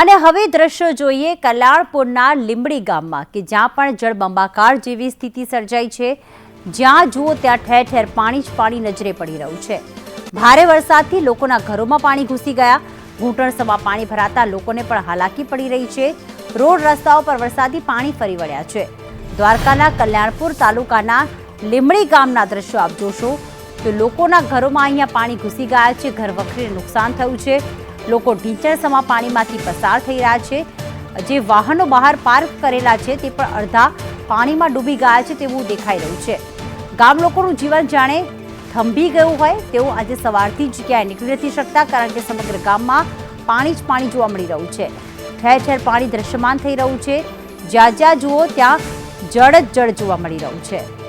અને હવે દ્રશ્યો જોઈએ કલ્યાણપુરના લીંબડી ગામમાં, કે જ્યાં પણ જળબંબાકાર જેવી સ્થિતિ સર્જાઈ છે, જ્યાં જુઓ ત્યાં ઠેર ઠેર પાણી જ પાણી નજરે પડી રહ્યું છે. ભારે વરસાદથી લોકોના ઘરોમાં પાણી ઘૂસી ગયા. ઘૂંટણસમાં પાણી ભરાતા લોકોને પણ હાલાકી પડી રહી છે. રોડ રસ્તાઓ પર વરસાદી પાણી ફરી વળ્યા છે. દ્વારકાના કલ્યાણપુર તાલુકાના લીંબડી ગામના દ્રશ્યો આપ જોશો તો લોકોના ઘરોમાં અહીંયા પાણી ઘૂસી ગયા છે. ઘર વખરીને નુકસાન થયું છે. લોકો ઢીંચણસમાં પાણીમાંથી પસાર થઈ રહ્યા છે. જે વાહનો બહાર પાર્ક કરેલા છે તે પણ અડધા પાણીમાં ડૂબી ગયા છે તેવું દેખાઈ રહ્યું છે. ગામ લોકોનું જીવન જાણે થંભી ગયું હોય તેવું આજે સવારથી જ ક્યાંય નીકળી નથી શકતા કારણ કે સમગ્ર ગામમાં પાણી જ પાણી જોવા મળી રહ્યું છે. ઠેર ઠેર પાણી દ્રશ્યમાન થઈ રહ્યું છે. જ્યાં જ્યાં જુઓ ત્યાં જળ જ જળ જોવા મળી રહ્યું છે.